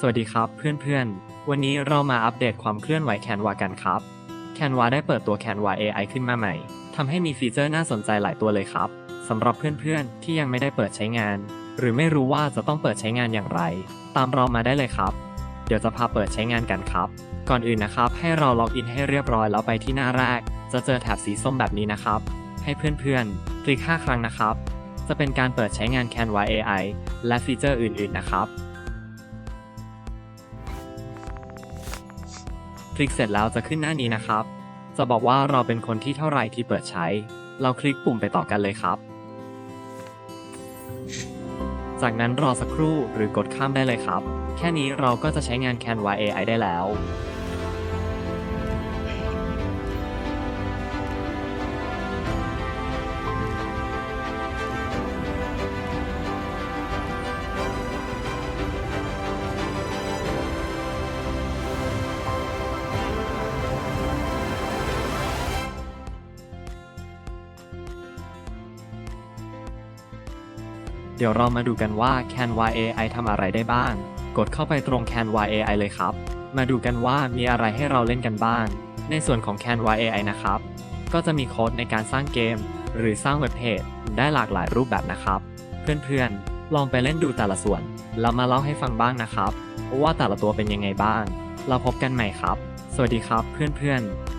สวัสดีครับเพื่อนๆ วันนี้เรามาอัปเดตความเคลื่อนไหวแคนวากันครับแคนวาได้เปิดตัวแคนวา AI ขึ้นมาใหม่ทำให้มีฟีเจอร์น่าสนใจหลายตัวเลยครับสำหรับเพื่อนๆ ที่ยังไม่ได้เปิดใช้งาน หรือไม่รู้ว่าจะต้องเปิดใช้งานอย่างไร ตามเรามาได้เลยครับ เดี๋ยวจะพาเปิดใช้งานกันครับ ก่อนอื่นนะครับ ให้เราล็อกอินให้เรียบร้อยแล้วไปที่หน้าแรก จะเจอแถบสีส้มแบบนี้นะครับ ให้เพื่อนๆ คลิก 5 ครั้งนะครับ จะเป็นการเปิดใช้งาน Canva AI และฟีเจอร์อื่นๆ นะครับ คลิกเสร็จแล้วจะขึ้นหน้านี้นะครับ จะบอกว่าเราเป็นคนที่เท่าไหร่ที่เปิดใช้ เราคลิกปุ่มไปต่อกันเลยครับ จากนั้นรอสักครู่หรือกดข้ามได้เลยครับ แค่นี้เราก็จะใช้งาน Canva AI ได้แล้ว เดี๋ยวเรามาดูกันว่า Canva AI ทำอะไรได้บ้าง กดเข้าไปตรง Canva AI เลยครับ มาดูกันว่ามีอะไรให้เราเล่นกันบ้าง ในส่วนของ Canva AI นะครับ ก็จะมีโค้ดในการสร้างเกม หรือสร้างเว็บเพจได้หลากหลายรูปแบบนะครับ เพื่อนๆ ลองไปเล่นดูแต่ละส่วน แล้วมาเล่าให้ฟังบ้างนะครับ ว่าแต่ละตัวเป็นยังไงบ้าง เราพบกันใหม่ครับ สวัสดีครับเพื่อนๆ